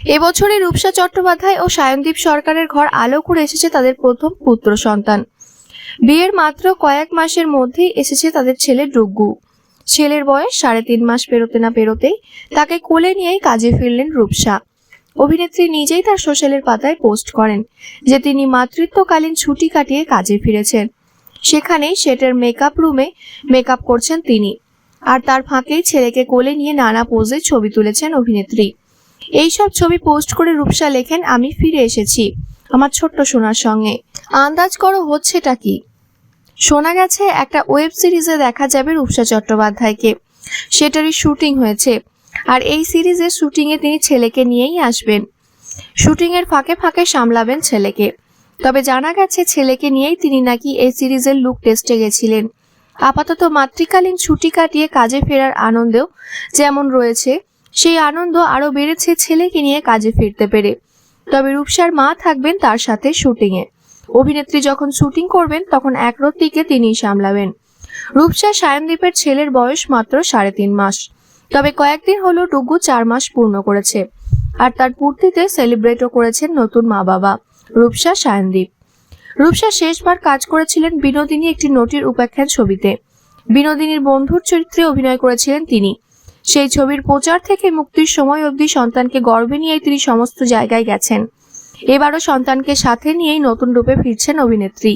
এবছরে রূপসা চট্টোপাধ্যায় ও সায়নদীপ সরকারের ঘর আলো করে এসেছে তাদের প্রথম পুত্র সন্তান। বিয়ের মাত্র কয়েক মাসের মধ্যেই এসেছে তাদের ছেলে ডুগ্গু ছেলের বয়স সাড়ে তিন মাস পেরোতে না পেরোতেই তাকে কোলে নিয়েই কাজে ফিরলেন রূপসা। অভিনেত্রী নিজেই তার সোশ্যালের পাতায় পোস্ট করেন যে তিনি মাতৃত্বকালীন ছুটি কাটিয়ে কাজে ফিরেছেন। সেখানেই সেটের মেকআপ রুমে মেকআপ করছেন তিনি। আর তার ফাঁকেই ছেলেকে কোলে নিয়ে নানা পোজে ছবি তুলেছেন অভিনেত্রী। এইসব ছবি পোস্ট করে রূপসা লেখেন, আমি ফিরে এসেছি আমার ছোট্ট সোনার সঙ্গে। আন্দাজ করো হচ্ছেটা কি? শোনা গেছে, একটা ওয়েব সিরিজে দেখা যাবে রূপসা চট্টোপাধ্যায়কে। সেটারই শুটিং হয়েছে, আর এই সিরিজের শুটিংয়ে তিনি ছেলেকে নিয়েই আসবেন। শুটিংয়ের ফাঁকে ফাঁকে সামলাবেন ছেলেকে। তবে জানা গেছে, ছেলেকে নিয়েই তিনি নাকি এই সিরিজের লুক টেস্টে গেছিলেন। আপাতত মাতৃকালীন ছুটি কাটিয়ে কাজে ফেরার আনন্দেও যেমন রয়েছে সেই আনন্দ আরও বেড়েছে ছেলেকে নিয়ে কাজে ফিরতে পেরে। তবে রূপসার মা থাকবেন তার সাথে শুটিংয়ে। অভিনেত্রী যখন শুটিং করবেন, তখন একরত্তিকে তিনিই সামলাবেন। রূপসা সায়নদীপের ছেলের বয়স মাত্র সাড়ে তিন মাস। তবে কয়েকদিন হলো ডুগু চার মাস পূর্ণ করেছে। আর তার পূর্তিতে সেলিব্রেটও করেছেন নতুন মা বাবা রূপসা সায়নদীপ। রূপসা শেষবার কাজ করেছিলেন বিনোদিনী একটি নটির উপাখ্যান ছবিতে। বিনোদিনীর বন্ধুর চরিত্রে অভিনয় করেছিলেন তিনি। সেই ছবির প্রচার থেকে মুক্তির সময় অবধি সন্তানকে গর্বে নিয়ে তিনি সমস্ত জায়গায় গেছেন। এবারও সন্তানকে সাথে নিয়েই নতুন রূপে ফিরছেন অভিনেত্রী।